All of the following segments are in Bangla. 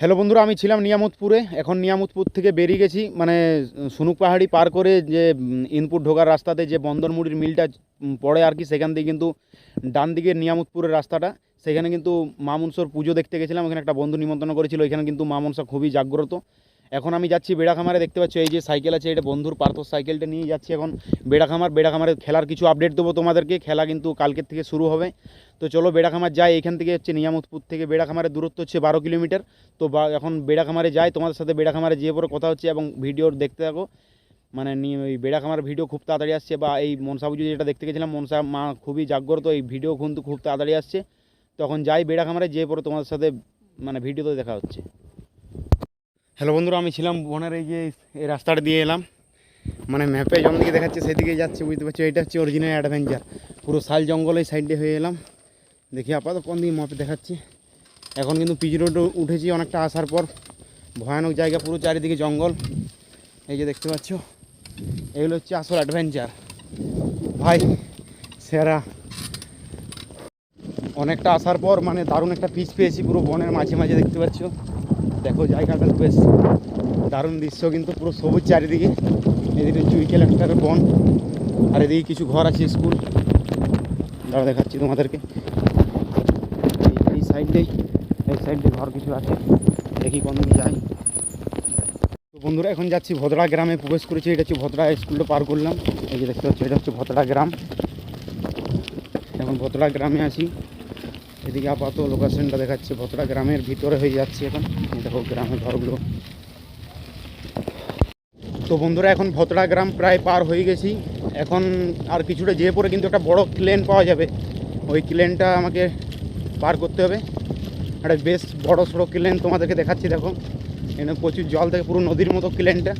হ্যালো বন্ধুরা, আমি ছিলাম নিয়ামতপুরে। এখন নিয়ামতপুর থেকে বেরিয়ে গেছি। মানে সুনুক পাহাড়ি পার করে যে ইনপুট ঢোকার রাস্তাতে যে বন্দরমুড়ির মিলটা পড়ে আর কি, সেখান দিয়ে কিন্তু ডান দিকের নিয়ামতপুরের রাস্তাটা। সেখানে কিন্তু মামুনসর পুজো দেখতে গেছিলাম। ওখানে একটা বন্ধু নিমন্ত্রণ করেছিল। এখানে কিন্তু মামুনসা খুবই জাগ্রত। এখন আমি যাচ্ছি বেড়াখামারে দেখতে পাচ্ছি এই যে সাইকেল আছে, এটা বন্ধুর পার্থর সাইকেলটা নিয়ে যাচ্ছি এখন বেড়াখামার বেড়াখামারে খেলার কিছু আপডেট দেবো তোমাদেরকে, খেলা কিন্তু কালকের থেকে শুরু হবে। তো চলো বেড়াখামার যাই, এখান থেকে হচ্ছে নিয়ামতপুর থেকে বেড়াখামারের দূরত্ব হচ্ছে বারো কিলোমিটার। তো এখন বেড়াখামারে যাই, তোমাদের সাথে বেড়াখামারে যেয়ে পরে কথা হচ্ছে এবং ভিডিও দেখতে থাকো। মানে ওই বেড়াখামার ভিডিও খুব তাড়াতাড়ি আসছে বা এই মনসা পুজো যেটা দেখতে গেছিলাম, মনসা মা খুবই জাগ্রত, এই ভিডিও কিন্তু খুব তাড়াতাড়ি আসছে। তখন যাই বেড়াখামারে যেয়ে পরে তোমাদের সাথে মানে ভিডিওতে দেখা হচ্ছে। হ্যালো বন্ধুরা, আমি ছিলাম বনের এই যে এই রাস্তাটা দিয়ে এলাম। মানে ম্যাপে যেমন দিকে দেখাচ্ছে সেদিকে যাচ্ছে, বুঝতে পারছ? এটা হচ্ছে অরিজিনাল অ্যাডভেঞ্চার পুরো শাল জঙ্গল এই সাইডে হয়ে এলাম। দেখি আপাতত কোন দিকে ম্যাপে দেখাচ্ছি। এখন কিন্তু পিচ রোড উঠেছি অনেকটা আসার পর। ভয়ানক জায়গা, পুরো চারিদিকে জঙ্গল। এই যে দেখতে পাচ্ছ? এগুলো হচ্ছে আসল অ্যাডভেঞ্চার ভাই, সেরা। অনেকটা আসার পর মানে দারুণ একটা পিচ পেয়েছি পুরো বনের মাঝে মাঝে, দেখতে পাচ্ছ? দেখো জায়গাটা বেশ দারুণ দৃশ্য, কিন্তু পুরো সবুজ চারিদিকে। এদিকে চুইকেল একটা বন, আর এদিকে কিছু ঘর আছে স্কুল। দাঁড়া দেখাচ্ছি তোমাদেরকে। এই- সাইডে, এই সাইডে ঘর কিছু আছে, দেখি কোন দিকে যাই। তো বন্ধুরা, এখন যাচ্ছি ভদ্রা গ্রামে প্রবেশ করেছি। এটা হচ্ছে ভদ্রা স্কুলটা পার করলাম। এই যে দেখতে পাচ্ছি, এটা হচ্ছে ভদ্রা গ্রাম। এখন ভদ্রা গ্রামে আছি। এদিকে আপাতত লোকেশনটা দেখাচ্ছে ভদ্রা গ্রামের ভিতরে হয়ে যাচ্ছে এখন। দেখো গ্রামের ঘরগুলো। তো বন্ধুরা, এখন ভতড়া গ্রাম প্রায় পার হয়ে গেছি। এখন আর কিছুটা যেয়ে পরে কিন্তু একটা বড় ক্লেন পাওয়া যাবে। ওই ক্লেনটা আমাকে পার করতে হবে। একটা বেশ বড় সড়ো ক্লেন তোমাদেরকে দেখাচ্ছি, দেখো। এখানে প্রচুর জল থেকে পুরো নদীর মতো ক্লেনটা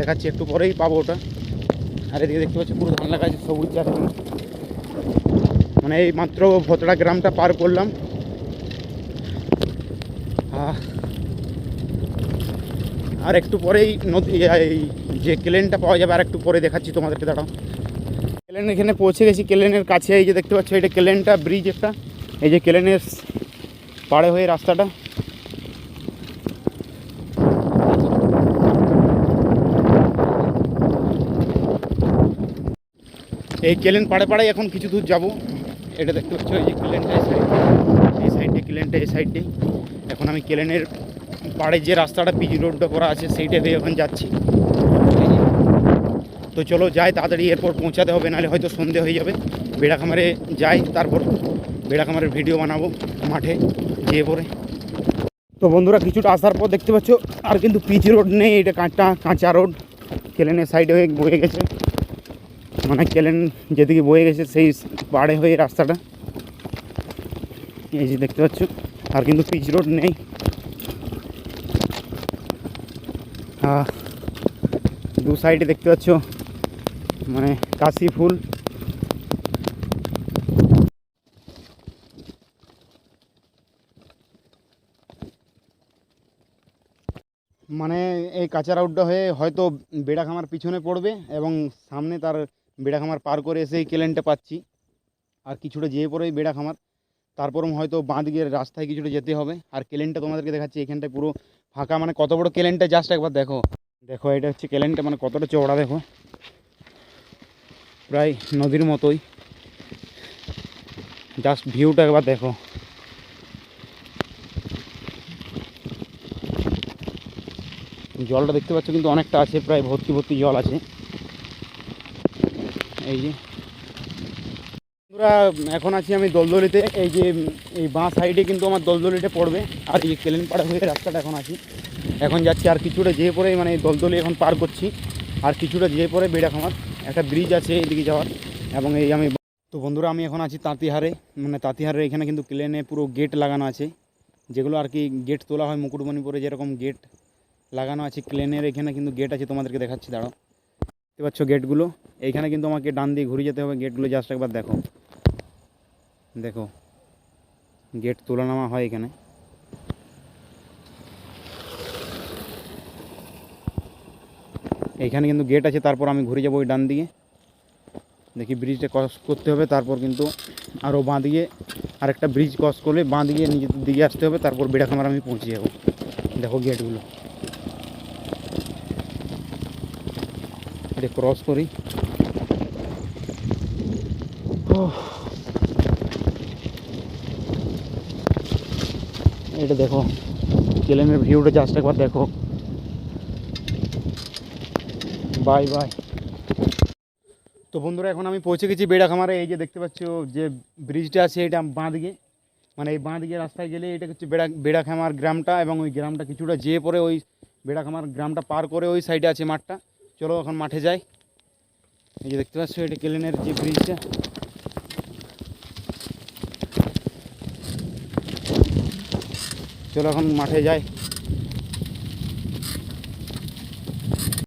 দেখাচ্ছি, একটু পরেই পাবো ওটা। আর এদিকে দেখতে পাচ্ছি, পুরো ধান লাগা আছে সবুজ চারদিকে মানে এই মাত্র ভতড়া গ্রামটা পার করলাম। আর একটু পরেই নদী, এই যে কেলেনটা পাওয়া যাবে আর একটু পরে দেখাচ্ছি তোমাদেরকে, দাঁড়াও। কেলেন এখানে পৌঁছে গেছি, কেলেনের কাছে, এই যে দেখতে পাচ্ছ, এটা কেলেনটা ব্রিজ একটা। এই যে কেলেনের পাড়ে হয়ে রাস্তাটা। এই কেলেন পাড়ে পাড়ে এখন কিছু দূর যাব। এটা দেখতে পাচ্ছ, এই যে কেলেনটা এই সাইডে এই সাইডে কেলেনটা এই সাইডে এখন আমি কেলেনের পাড়ে যে রাস্তাটা পিজি রোডটা করা আছে, সেইটা হয়ে এখন যাচ্ছি। তো চলো যাই, তাড়াতাড়ি এরপর পৌঁছাতে হবে, নাহলে হয়তো সন্ধে হয়ে যাবে। বেড়াখামারে যাই, তারপর বেড়াখামারের ভিডিও বানাবো মাঠে যেয়ে পরে। তো বন্ধুরা, কিছুটা আসার পর দেখতে পাচ্ছ, আর কিন্তু পিচ রোড নেই, এটা কাঁচা কাঁচা রোড কেলেনের সাইডে হয়ে বয়ে গেছে। মানে কেলেন যেদিকে বয়ে গেছে সেই পাড়ে হয়ে রাস্তাটা। এই যে দেখতে পাচ্ছ, আর কিন্তু পিচ রোড নেই। দু সাইডে দেখতে পাচ্ছ মানে কাশি ফুল। মানে এই কাঁচা রাউডটা হয়ে হয়তো বেড়াখামার পিছনে পড়বে এবং সামনে তার বেড়াখামার পার করে এসে এই কেলেনটা পাচ্ছি। আর কিছুটা যেয়ে পরেই বেড়াখামার। তারপর হয়তো বাঁ দিকের রাস্তায় কিছুটা যেতে হবে। আর কেলেনটা তোমাদেরকে দেখাচ্ছি, এখানটায় পুরো ফাঁকা। মানে কত বড় কেলেনটা, জাস্ট একবার দেখো। দেখো, এটা হচ্ছে কেলেনটা মানে কতটা চওড়া, দেখো। প্রায় নদীর মতোই। জাস্ট ভিউটা একবার দেখো। জলটা দেখতে পাচ্ছ, কিন্তু অনেকটা আছে, প্রায় ভর্তি ভর্তি জল আছে। এই যে। এখন আছি আমি দলদলিতে। এই যে, এই বাঁ সাইডে কিন্তু আমার দলদলিতে পড়বে। আর এই কেলেন পাড়া হয়ে রাস্তাটা এখন আছি। এখন যাচ্ছি আর কিছুটা যেয়ে পরে মানে দলদলি এখন পার করছি। আর কিছুটা যেয়ে পরে বেড়াখামার। একটা ব্রিজ আছে এইদিকে যাওয়ার। এবং এই আমি তো বন্ধুরা, আমি এখন আছি তাঁতিহারে। মানে তাঁতিহারের এখানে কিন্তু ক্লেনে পুরো গেট লাগানো আছে। যেগুলো আর কি গেট তোলা হয় মুকুটমণিপুরে যেরকম গেট লাগানো আছে। ক্লেনের এখানে কিন্তু গেট আছে, তোমাদেরকে দেখাচ্ছি, দাঁড়াও। দেখতে পাচ্ছ গেটগুলো এইখানে কিন্তু আমাকে ডান দিয়ে ঘুরে যেতে হবে গেটগুলো জাস্ট একবার দেখো। দেখো গেট তোলানামা হয় এখানে। এইখানে কিন্তু গেট আছে, তারপর আমি ঘুরে যাব ওই ডান দিকে। দেখি ব্রিজটা ক্রস করতে হবে, তারপর কিন্তু আরও বাঁ দিকে আরেকটা ব্রিজ ক্রস করলে বাঁ দিকে নিজের দিকে আসতে হবে, তারপর বেড়াখামার আমি পৌঁছে যাব। দেখো গেটগুলো এটা ক্রস করি। এটা দেখো। কেলেনের ভিউটা জাস্ট একবার দেখো। Bye bye. তো বন্ধুরা, এখন আমি পৌঁছে গেছি বেড়া খামারে। এই যে দেখতে পাচ্ছ যে ব্রিজটা আছে, এটা বাঁ দিকে মানে এই বাঁ দিকে রাস্তায় গেলে এটা হচ্ছে বেড়া বেড়া খামার গ্রামটা এবং ওই গ্রামটা কিছুটা যেয়ে পরে ওই বেড়া খামার গ্রামটা পার করে ওই সাইডে আছে মাঠটা। চলো এখন মাঠে যাই। এই যে দেখতে পাচ্ছ, এটা কেলেনের যে ব্রিজটা। চলো এখন মাঠে যাই।